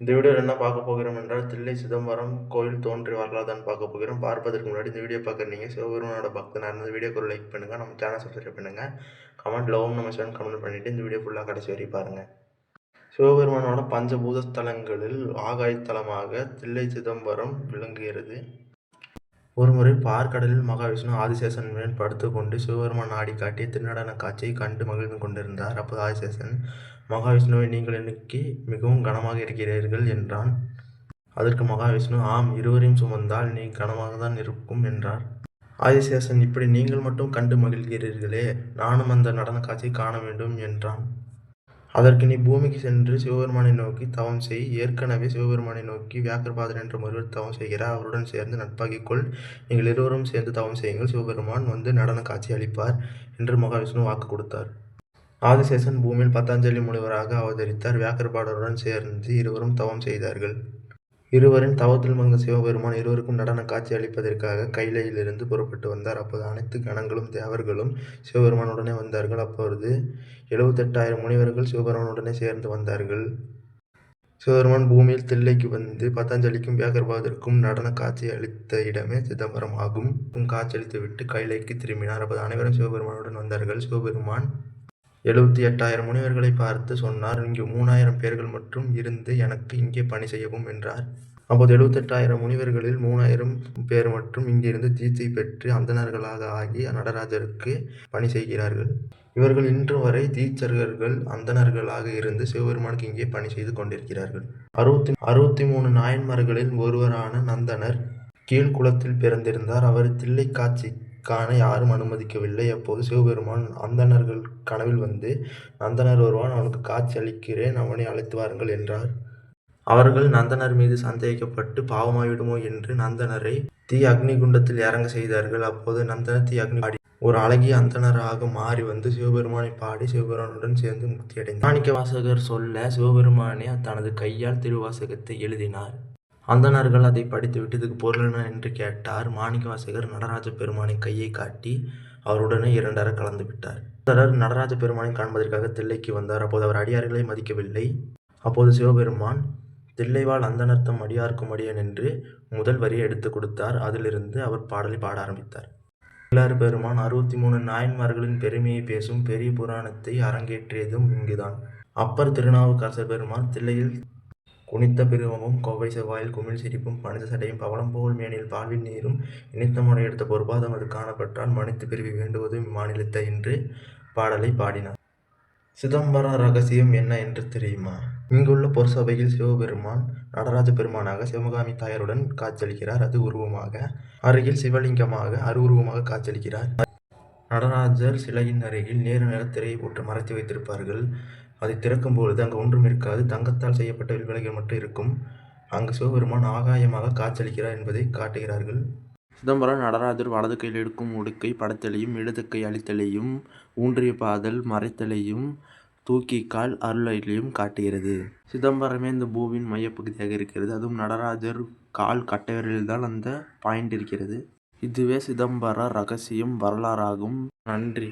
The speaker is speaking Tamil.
இந்த வீடியோவில் என்ன பார்க்க போகிறோம் என்றால் தில்லை சிதம்பரம் கோயில் தோன்றிய வரலாறு தான் பார்க்க போகிறோம். பார்ப்பதற்கு முன்னாடி இந்த வீடியோ பார்க்குற நீங்கள் சிவபெருமானோட பக்தனாக இருந்த வீடியோக்கு லைக் பண்ணுங்கள் நம்ம சேனல் சப்ஸ்கிரைப் பண்ணுங்கள் கமெண்ட்டில் ஓம் நம்ம சேனல் கமெண்ட் பண்ணிவிட்டு இந்த வீடியோ ஃபுல்லாக கடைசி வரை பாருங்கள் சிவபெருமானோட பஞ்சபூத ஸ்தலங்களில் ஆகாயத்தலமாக தில்லை சிதம்பரம் விளங்குகிறது. ஒருமுறை பார்க்கடலில் மகாவிஷ்ணு ஆதிசேஷன் மேல் படுத்துக்கொண்டு சிவபெருமான் ஆடி காட்டிய திருநடன காட்சியை கண்டு மகிழ்ந்து கொண்டிருந்தார். அப்போது ஆதிசேஷன் மகாவிஷ்ணுவை நீங்கள் இன்னைக்கு மிகவும் கனமாக இருக்கிறீர்கள் என்றான். அதற்கு மகாவிஷ்ணு ஆம் இருவரையும் சுமந்தால் நீ கனமாக தான் இருக்கும் என்றார். ஆதிசேஷன் இப்படி நீங்கள் மட்டும் கண்டு மகிழ்கிறீர்களே நானும் அந்த நடன காட்சியை காண வேண்டும் என்றான். அதற்கு நீ பூமிக்கு சென்று சிவபெருமானை நோக்கி தவம் செய். ஏற்கனவே சிவபெருமானை நோக்கி வியாக்கிரபாதன் என்ற ஒருவர் தவம் செய்கிறார். அவருடன் சேர்ந்து நட்பாகிக் கொள். நீங்கள் இருவரும் சேர்ந்து தவம் செய்யுங்கள். சிவபெருமான் வந்து நடன காட்சி அளிப்பார் என்று மகாவிஷ்ணு வாக்கு கொடுத்தார். ஆதிசேஷன் பூமியில் பத்தாஞ்சலி முனிவராக அவதரித்தார். வியாக்கிரபாடருடன் சேர்ந்து இருவரும் தவம் செய்தார்கள். இருவரின் தவத்தில் மங்க சிவபெருமான் இருவருக்கும் நடன காட்சி அளிப்பதற்காக கைலையிலிருந்து புறப்பட்டு வந்தார். அப்போது அனைத்து கணங்களும் தேவர்களும் சிவபெருமானுடனே வந்தார்கள். அப்பொழுது எழுபத்தெட்டாயிரம் முனிவர்கள் சிவபெருமானுடனே சேர்ந்து வந்தார்கள். சிவபெருமான் பூமியில் தில்லைக்கு வந்து பதஞ்சலிக்கும் வியாகர்பாதருக்கும் நடன காட்சி அளித்த இடமே சிதம்பரம் ஆகும். காட்சியளித்து விட்டு கைலைக்கு திரும்பினார். அப்போது அனைவரும் சிவபெருமானுடன் வந்தார்கள். சிவபெருமான் எழுபத்தி எட்டாயிரம் முனிவர்களை பார்த்து சொன்னார் இங்கு மூணாயிரம் பேர்கள் மட்டும் இருந்து எனக்கு இங்கே பணி செய்யவும் என்றார். அப்போது எழுபத்தெட்டாயிரம் முனிவர்களில் மூணாயிரம் பேர் மட்டும் இங்கிருந்து தீட்சை பெற்று அந்தணர்களாக ஆகி நடராஜருக்கு பணி செய்கிறார்கள். இவர்கள் இன்று வரை தீட்சர்கள் அந்தணர்களாக இருந்து சிவபெருமானுக்கு இங்கே பணி செய்து கொண்டிருக்கிறார்கள். அறுபத்தி அறுபத்தி மூணு நாயன்மார்களில் ஒருவரான நந்தனர் கீழ்குளத்தில் பிறந்திருந்தார். அவர் தில்லை காட்சி காண யாரும் அனுமதிக்கவில்லை. அப்போது சிவபெருமான் அந்தணர்கள் கனவில் வந்து நந்தனர் வருவான் அவனுக்கு காட்சி அளிக்கிறேன் அவனை அழைத்து வாருங்கள் என்றார். அவர்கள் நந்தனர் மீது சந்தேகிக்கப்பட்டு பாவமாய்விடுமோ என்று நந்தனரை தீ அக்னி குண்டத்தில் இறங்க செய்தார்கள். அப்போது நந்தனர் தீ அக்னி பாடி ஒரு அழகிய அந்தனராக மாறி வந்து சிவபெருமானை பாடி சிவபெருமானுடன் சேர்ந்து முக்தி அடைந்தார் மாணிக்க வாசகர் சொல்ல சிவபெருமானே தனது கையால் திருவாசகத்தை எழுதினார். அந்தணர்கள் அதை படித்துவிட்டு இதுக்கு பொருள் என்ன? என்று கேட்டார். மாணிக்கவாசகர் நடராஜ பெருமானை கையை காட்டி அவருடனே இரண்டர கலந்து விட்டார். சுந்தரர் நடராஜ பெருமானை காண்பதற்காக தில்லைக்கு வந்தார். அப்போது அவர் அடியார்களை மதிக்கவில்லை. அப்போது சிவபெருமான் தில்லைவாழ் அந்தனர்த்தம் அடியார்க்கும் அடியன் என்று முதல் வரியை எடுத்து கொடுத்தார். அதிலிருந்து அவர் பாடலை பாட ஆரம்பித்தார். பிள்ளார் பெருமான் அறுபத்தி மூணு நாயன்மார்களின் பெருமையை பேசும் பெரிய புராணத்தை அரங்கேற்றியதும் இங்குதான். அப்பர் திருநாவுக்கரசர் பெருமான் தில்லையில் குனித்த பிருவமும் கோவை செவ்வாயில் குமிழ் சிரிப்பும் பணித சடையும் பவளம் போல் மேனில் பால்வின் நீரும் இனித்த முறை எடுத்த பொறுப்பாதம் அது காணப்பட்டால் மனித பிரிவி வேண்டுவது இம்மாநிலத்தை என்று பாடலை பாடினார். சிதம்பர ரகசியம் என்ன என்று தெரியுமா? இங்குள்ள பொற்சபையில் சிவபெருமான் நடராஜ பெருமானாக சிவகாமி தாயாருடன் காட்சியளிக்கிறார். அது உருவமாக அருகில் சிவலிங்கமாக அருவுருவமாக காட்சியளிக்கிறார். நடராஜர் சிலையின் அருகில் நேரு நேர திரையை போட்டு மறைத்து வைத்திருப்பார்கள். அதை திறக்கும் பொழுது அங்கு ஒன்றும் இருக்காது. தங்கத்தால் செய்யப்பட்ட வில்விலைகள் மட்டும் இருக்கும். அங்கு சிவபெருமான் ஆகாயமாக காட்சியளிக்கிறார் என்பதை காட்டுகிறார்கள். சிதம்பரம் நடராஜர் வலது கையில் எடுக்கும் உடுக்கை படத்தலையும் இடது கை அழித்தலையும் ஊன்றிய பாதல் மறைத்தலையும் தூக்கி கால் அருளையும் காட்டுகிறது. சிதம்பரமே இந்த பூவின் மையப்பகுதியாக இருக்கிறது. அதுவும் நடராஜர் கால் கட்டைவரில்தான் அந்த பாயிண்ட் இருக்கிறது இதுவே சிதம்பர ரகசியம் வரலாறாகும். நன்றி.